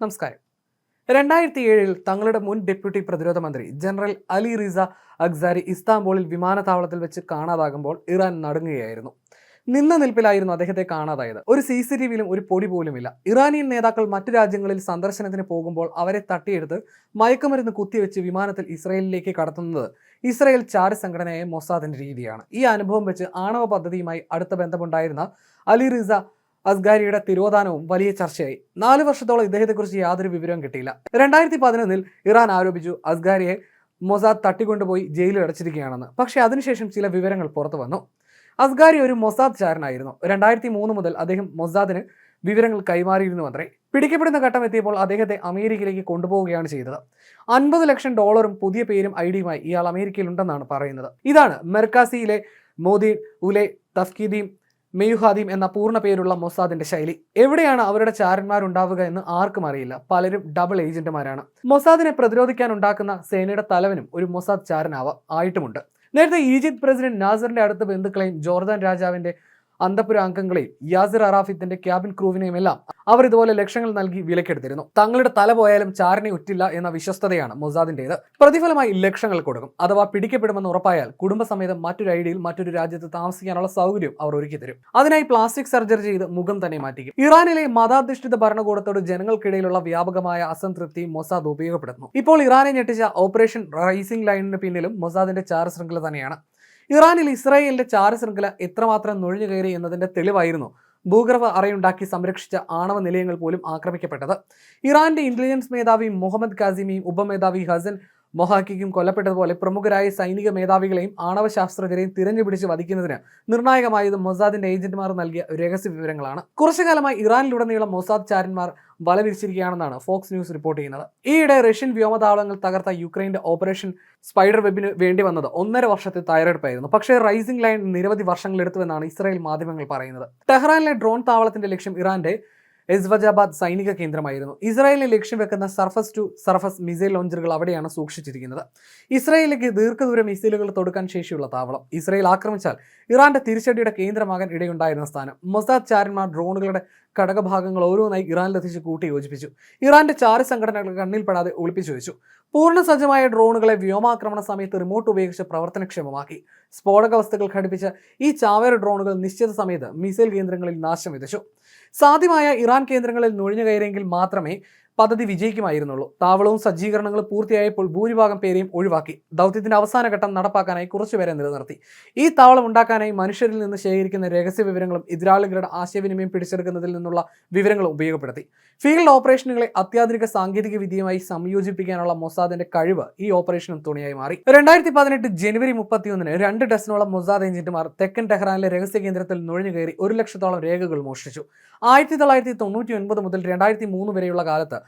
നമസ്കാരം. രണ്ടായിരത്തി ഏഴിൽ തങ്ങളുടെ മുൻ ഡെപ്യൂട്ടി പ്രതിരോധ മന്ത്രി ജനറൽ അലി റിസ അക്സാരി ഇസ്താംബൂളിൽ വിമാനത്താവളത്തിൽ വെച്ച് കാണാതാകുമ്പോൾ ഇറാൻ നടുങ്ങുകയായിരുന്നു. നിന്ന നിൽപ്പിലായിരുന്നു അദ്ദേഹത്തെ കാണാതായത്. ഒരു സി സി ടി വിയിലും ഒരു പൊടി പോലുമില്ല. ഇറാനിയൻ നേതാക്കൾ മറ്റു രാജ്യങ്ങളിൽ സന്ദർശനത്തിന് പോകുമ്പോൾ അവരെ തട്ടിയെടുത്ത് മയക്കുമരുന്ന് കുത്തിവെച്ച് വിമാനത്തിൽ ഇസ്രയേലിലേക്ക് കടത്തുന്നത് ഇസ്രയേൽ ചാര സംഘടനയായ മൊസാദിന്റെ രീതിയാണ്. ഈ അനുഭവം വെച്ച് ആണവ പദ്ധതിയുമായി അടുത്ത ബന്ധമുണ്ടായിരുന്ന അലി റിസ അസ്ഗാരിയുടെ തിരോധാനവും വലിയ ചർച്ചയായി. നാല് വർഷത്തോളം ഇദ്ദേഹത്തെക്കുറിച്ച് യാതൊരു വിവരവും കിട്ടിയില്ല. രണ്ടായിരത്തി പതിനൊന്നിൽ ഇറാൻ ആരോപിച്ചു അസ്ഗാരിയെ മൊസാദ് തട്ടിക്കൊണ്ടുപോയി ജയിലിൽ അടച്ചിരിക്കുകയാണെന്ന്. പക്ഷേ അതിനുശേഷം ചില വിവരങ്ങൾ പുറത്തു വന്നു. അസ്ഗാരി ഒരു മൊസാദ് ചാരനായിരുന്നു. രണ്ടായിരത്തി മൂന്ന് മുതൽ അദ്ദേഹം മൊസാദിന് വിവരങ്ങൾ കൈമാറിയിരുന്നു അത്രേ പിടിക്കപ്പെടുന്ന ഘട്ടം എത്തിയപ്പോൾ അദ്ദേഹത്തെ അമേരിക്കയിലേക്ക് കൊണ്ടുപോവുകയാണ് ചെയ്തത്. അൻപത് ലക്ഷം ഡോളറും പുതിയ പേരും ഐ ഡിയുമായി ഇയാൾ അമേരിക്കയിലുണ്ടെന്നാണ് പറയുന്നത്. ഇതാണ് മെർക്കാസിയിലെ മോദി ഉലെ തഫ്കീദീം മെയുഹാദീം എന്ന പൂർണ പേരുള്ള മൊസാദിന്റെ ശൈലി. എവിടെയാണ് അവരുടെ ചാരന്മാരുണ്ടാവുക എന്ന് ആർക്കും അറിയില്ല. പലരും ഡബിൾ ഏജന്റുമാരാണ് മൊസാദിനെ പ്രതിരോധിക്കാൻ ഉണ്ടാക്കുന്ന സേനയുടെ തലവനും ഒരു മൊസാദ് ചാരനാവ ആയിട്ടുമുണ്ട്. നേരത്തെ ഈജിപ്ത് പ്രസിഡന്റ് നാസറിന്റെ അടുത്ത ബന്ധുക്കളെയും ജോർദാൻ രാജാവിന്റെ അന്തപുര അംഗങ്ങളെയും യാസിർ അറാഫിത്തിന്റെ ക്യാബിൻ ക്രൂവിനെയും എല്ലാം അവർ ഇതുപോലെ ലക്ഷങ്ങൾ നൽകി വിലക്കെടുത്തിരുന്നു. തങ്ങളുടെ തല പോയാലും ചാരനെ ഉറ്റില്ല എന്ന വിശ്വസ്തതയാണ് മൊസാദിന്റേത്. പ്രതിഫലമായി ലക്ഷങ്ങൾ കൊടുക്കും. അഥവാ പിടിക്കപ്പെടുമെന്ന് ഉറപ്പായാൽ കുടുംബസമേതം മറ്റൊരു ഐഡിയിൽ മറ്റൊരു രാജ്യത്ത് താമസിക്കാനുള്ള സൗകര്യം അവർ ഒരുക്കി തരും. അതിനായി പ്ലാസ്റ്റിക് സർജറി ചെയ്ത് മുഖം തന്നെ മാറ്റിക്കും. ഇറാനിലെ മതാധിഷ്ഠിത ഭരണകൂടത്തോട് ജനങ്ങൾക്കിടയിലുള്ള വ്യാപകമായ അസംതൃപ്തി മൊസാദ് ഉപയോഗപ്പെടുത്തുന്നു. ഇപ്പോൾ ഇറാനെ ഞെട്ടിച്ച ഓപ്പറേഷൻ റൈസിംഗ് ലൈനിന് പിന്നിലും മൊസാദിന്റെ ചാര ശൃംഖല തന്നെയാണ്. ഇറാനിൽ ഇസ്രായേലിന്റെ ചാര ശൃംഖല എത്രമാത്രം നുഴഞ്ഞു കയറി എന്നതിന്റെ തെളിവായിരുന്നു ഭൂഗർഭ അറയുണ്ടാക്കി സംരക്ഷിച്ച ആണവ നിലയങ്ങൾ പോലും ആക്രമിക്കപ്പെട്ടത്. ഇറാന്റെ ഇന്റലിജൻസ് മേധാവി മുഹമ്മദ് കാസിമിയും ഉപമേധാവി ഹസൻ മൊഹാക്കിക്കും കൊല്ലപ്പെട്ടതുപോലെ പ്രമുഖരായ സൈനിക മേധാവികളെയും ആണവ ശാസ്ത്രജ്ഞരെയും തിരഞ്ഞുപിടിച്ച് വധിക്കുന്നതിന് നിർണായകമായത് മൊസാദിന്റെ ഏജന്റുമാർ നൽകിയ രഹസ്യ വിവരങ്ങളാണ്. കുറച്ചുകാലമായി ഇറാനിലുടനീളം മൊസാദ് ചാരന്മാർ വലവിരിച്ചിരിക്കുകയാണെന്നാണ് ഫോക്സ് ന്യൂസ് റിപ്പോർട്ട് ചെയ്യുന്നത്. ഈയിടെ റഷ്യൻ വ്യോമതാവളങ്ങൾ തകർത്ത യുക്രൈന്റെ ഓപ്പറേഷൻ സ്പൈഡർ വെബിന് വേണ്ടി വന്നത് ഒന്നര വർഷത്തെ തയ്യാറെടുപ്പായിരുന്നു. പക്ഷേ റൈസിംഗ് ലൈൻ നിരവധി വർഷങ്ങളെടുത്തുവെന്നാണ് ഇസ്രായേൽ മാധ്യമങ്ങൾ പറയുന്നത്. ടെഹ്റാനിലെ ഡ്രോൺ താവളത്തിന്റെ ലക്ഷ്യം ഇറാന്റെ എസ്വജാബാദ് സൈനിക കേന്ദ്രമായിരുന്നു. ഇസ്രായേലിനെ ലക്ഷ്യം വെക്കുന്ന സർഫസ് ടു സർഫസ് മിസൈൽ ലോഞ്ചറുകൾ അവിടെയാണ് സൂക്ഷിച്ചിരിക്കുന്നത്. ഇസ്രായേലിലേക്ക് ദീർഘദൂര മിസൈലുകൾ തൊടുക്കാൻ ശേഷിയുള്ള താവളം. ഇസ്രായേൽ ആക്രമിച്ചാൽ ഇറാന്റെ തിരിച്ചടിയുടെ കേന്ദ്രമാകാൻ ഇടയുണ്ടായിരുന്ന സ്ഥാനം. മൊസാദ് ചാരന്മാർ ഡ്രോണുകളുടെ ഘടകഭാഗങ്ങൾ ഓരോന്നായി ഇറാനിലെത്തിച്ച് കൂട്ടി യോജിപ്പിച്ചു. ഇറാന്റെ ചാര സംഘടനകൾ കണ്ണിൽപ്പെടാതെ ഒളിപ്പിച്ചു വെച്ചു. പൂർണ സജ്ജമായ ഡ്രോണുകളെ വ്യോമാക്രമണ സമയത്ത് റിമോട്ട് ഉപയോഗിച്ച് പ്രവർത്തനക്ഷമമാക്കി. സ്ഫോടക വസ്തുക്കൾ ഘടിപ്പിച്ച ഈ ചാവേർ ഡ്രോണുകൾ നിശ്ചിത സമയത്ത് മിസൈൽ കേന്ദ്രങ്ങളിൽ നാശം വിതച്ചു. സാധ്യമായ ഇറാൻ കേന്ദ്രങ്ങളിൽ നുഴഞ്ഞു കയറിയെങ്കിൽ മാത്രമേ പദ്ധതി വിജയിക്കുമായിരുന്നുള്ളൂ. താവളവും സജ്ജീകരണങ്ങളും പൂർത്തിയായപ്പോൾ ഭൂരിഭാഗം പേരെയും ഒഴിവാക്കി. ദൗത്യത്തിന്റെ അവസാന ഘട്ടം നടപ്പാക്കാനായി കുറച്ചുപേരെ നിലനിർത്തി. ഈ താവളം ഉണ്ടാക്കാനായി മനുഷ്യരിൽ നിന്ന് ശേഖരിക്കുന്ന രഹസ്യ വിവരങ്ങളും എതിരാളികളുടെ ആശയവിനിമയം പിടിച്ചെടുക്കുന്നതിൽ നിന്നുള്ള വിവരങ്ങളും ഉപയോഗപ്പെടുത്തി. ഫീൽഡ് ഓപ്പറേഷനുകളെ അത്യാധുനിക സാങ്കേതിക വിദ്യയുമായി സംയോജിപ്പിക്കാനുള്ള മൊസാദിന്റെ കഴിവ് ഈ ഓപ്പറേഷനും തുണയായി മാറി. രണ്ടായിരത്തി പതിനെട്ട് ജനുവരി മുപ്പത്തിയൊന്നിന് രണ്ട് ഡസനോളം മൊസാദ് ഏജന്റുമാർ തെക്കൻ ടെഹ്റാനിലെ രഹസ്യ കേന്ദ്രത്തിൽ നുഴഞ്ഞു കയറി ഒരു ലക്ഷത്തോളം രേഖകൾ മോഷ്ടിച്ചു. ആയിരത്തി തൊള്ളായിരത്തി തൊണ്ണൂറ്റി ഒൻപത് മുതൽ രണ്ടായിരത്തി മൂന്ന് വരെയുള്ള കാലത്ത്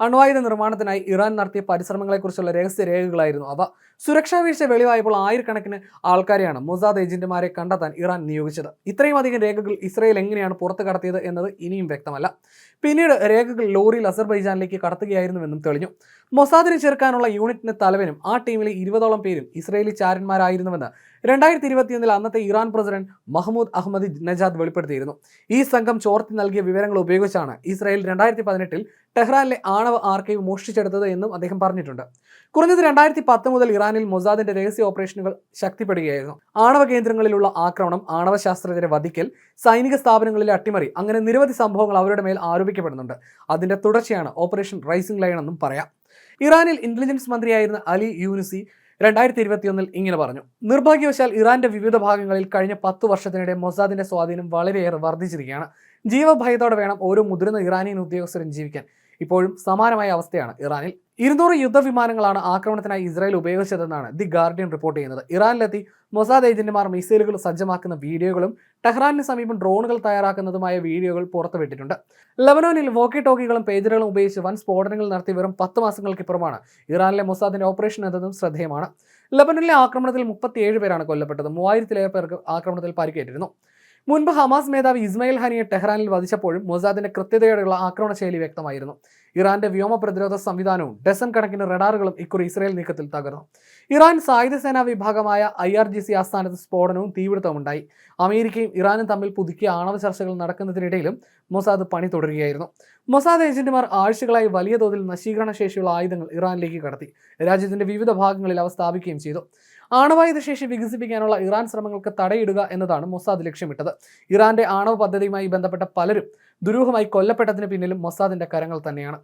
അണ്വായുധ നിർമ്മാണത്തിനായി ഇറാൻ നടത്തിയ പരിശ്രമങ്ങളെക്കുറിച്ചുള്ള രഹസ്യ രേഖകളായിരുന്നു അവ. സുരക്ഷാ വീഴ്ച വെളിവായപ്പോൾ ആയിരക്കണക്കിന് ആൾക്കാരെയാണ് മൊസാദ് ഏജന്റുമാരെ കണ്ടെത്താൻ ഇറാൻ നിയോഗിച്ചത്. ഇത്രയും അധികം രേഖകൾ ഇസ്രയേൽ എങ്ങനെയാണ് പുറത്തു കടത്തിയത് എന്നത് ഇനിയും വ്യക്തമല്ല. പിന്നീട് രേഖകൾ ലോറിയിൽ അസർബൈജാനിലേക്ക് കടത്തുകയായിരുന്നുവെന്നും തെളിഞ്ഞു. മൊസാദിനെ ചേർക്കാനുള്ള യൂണിറ്റിന്റെ തലവനും ആ ടീമിലെ ഇരുപതോളം പേരും ഇസ്രയേലി ചാരന്മാരായിരുന്നുവെന്ന് രണ്ടായിരത്തി ഇരുപത്തിയൊന്നിൽ അന്നത്തെ Iran president Mahmoud Ahmadinejad വെളിപ്പെടുത്തിയിരുന്നു. ഈ സംഘം ചോർത്തി നൽകിയ വിവരങ്ങൾ ഉപയോഗിച്ചാണ് ഇസ്രായേൽ രണ്ടായിരത്തി പതിനെട്ടിൽ ടെഹ്റാനിലെ ആണവ ആർക്കൈവ് മോഷ്ടിച്ചെടുത്തത് എന്നും അദ്ദേഹം പറഞ്ഞിട്ടുണ്ട്. കുറഞ്ഞത് രണ്ടായിരത്തി പത്ത് മുതൽ ഇറാനിൽ മൊസാദിന്റെ രഹസ്യ ഓപ്പറേഷനുകൾ ശക്തിപ്പെടുകയായിരുന്നു. ആണവ കേന്ദ്രങ്ങളിലുള്ള ആക്രമണം ആണവ ശാസ്ത്രജ്ഞരെ വധിക്കൽ സൈനിക സ്ഥാപനങ്ങളിലെ അട്ടിമറി അങ്ങനെ നിരവധി സംഭവങ്ങൾ അവരുടെ മേൽ ആരോപിക്കപ്പെടുന്നുണ്ട്. അതിന്റെ തുടർച്ചയാണ് ഓപ്പറേഷൻ റൈസിംഗ് ലൈൻ എന്നും പറയാം. ഇറാനിൽ ഇന്റലിജൻസ് മന്ത്രിയായിരുന്ന അലി യൂനിസി രണ്ടായിരത്തി ഇരുപത്തിയൊന്നിൽ ഇങ്ങനെ പറഞ്ഞു. നിർഭാഗ്യവശാൽ ഇറാന്റെ വിവിധ ഭാഗങ്ങളിൽ കഴിഞ്ഞ പത്ത് വർഷത്തിനിടെ മൊസാദിന്റെ സ്വാധീനം വളരെയേറെ വർദ്ധിച്ചിരിക്കുകയാണ്. ജീവഭയത്തോടെ വേണം ഓരോ മുതിർന്ന ഇറാനിയൻ ഉദ്യോഗസ്ഥരും ജീവിക്കാൻ. ഇപ്പോഴും സമാനമായ അവസ്ഥയാണ് ഇറാനിൽ. ഇരുന്നൂറ് യുദ്ധവിമാനങ്ങളാണ് ആക്രമണത്തിനായി ഇസ്രായേൽ ഉപയോഗിച്ചതെന്നാണ് ദി ഗാർഡിയൻ റിപ്പോർട്ട് ചെയ്യുന്നത്. ഇറാനിലെത്തി മൊസാദ് ഏജന്റുമാർ മിസൈലുകൾ സജ്ജമാക്കുന്ന വീഡിയോകളും ടെഹ്റാനിന് സമീപം ഡ്രോണുകൾ തയ്യാറാക്കുന്നതുമായ വീഡിയോകൾ പുറത്തുവിട്ടിട്ടുണ്ട്. ലബനോനിൽ വോക്കി ടോക്കികളും പേജറുകളും ഉപയോഗിച്ച് വൻ സ്ഫോടനങ്ങൾ നടത്തി വെറും പത്ത് മാസങ്ങൾക്കിപ്പുറമാണ് ഇറാനിലെ മൊസാദിന്റെ ഓപ്പറേഷൻ എന്നതും ശ്രദ്ധേയമാണ്. ലബനനിലെ ആക്രമണത്തിൽ മുപ്പത്തിയേഴ് പേരാണ് കൊല്ലപ്പെട്ടത്. മൂവായിരത്തിലേറെ പേർക്ക് ആക്രമണത്തിൽ പരിക്കേറ്റിരുന്നു. മുൻപ് ഹമാസ് മേധാവി ഇസ്മയിൽ ഹനിയെ ടെഹ്റാനിൽ വധിച്ചപ്പോഴും മൊസാദിന്റെ കൃത്യതയോടെയുള്ള ആക്രമണ ശൈലി വ്യക്തമായിരുന്നു. ഇറാന്റെ വ്യോമ പ്രതിരോധ സംവിധാനവും ഡസൺ കണക്കിന് റഡാറുകളും ഇക്കുറി ഇസ്രായേൽ നീക്കത്തിൽ തകർന്നു. ഇറാൻ സായുധ സേനാ വിഭാഗമായ ഐ ആർ ജി സി ആസ്ഥാനത്ത് സ്ഫോടനവും തീപിടുത്തമുണ്ടായി അമേരിക്കയും ഇറാനും തമ്മിൽ പുതുക്കിയ ആണവ ചർച്ചകൾ നടക്കുന്നതിനിടയിലും മൊസാദ് പണി തുടരുകയായിരുന്നു. മൊസാദ് ഏജന്റുമാർ ആഴ്ചകളായി വലിയ തോതിൽ നശീകരണ ശേഷിയുള്ള ആയുധങ്ങൾ ഇറാനിലേക്ക് കടത്തി. രാജ്യത്തിന്റെ വിവിധ ഭാഗങ്ങളിൽ അവ സ്ഥാപിക്കുകയും ചെയ്തു. ആണവായുധ ശേഷി വികസിപ്പിക്കാനുള്ള ഇറാൻ ശ്രമങ്ങൾക്ക് തടയിടുക എന്നതാണ് മൊസാദ് ലക്ഷ്യമിട്ടത്. ഇറാന്റെ ആണവ പദ്ധതിയുമായി ബന്ധപ്പെട്ട പലരും ദുരൂഹമായി കൊല്ലപ്പെട്ടതിന് പിന്നിലും മൊസാദിന്റെ കരങ്ങൾ തന്നെയാണ്.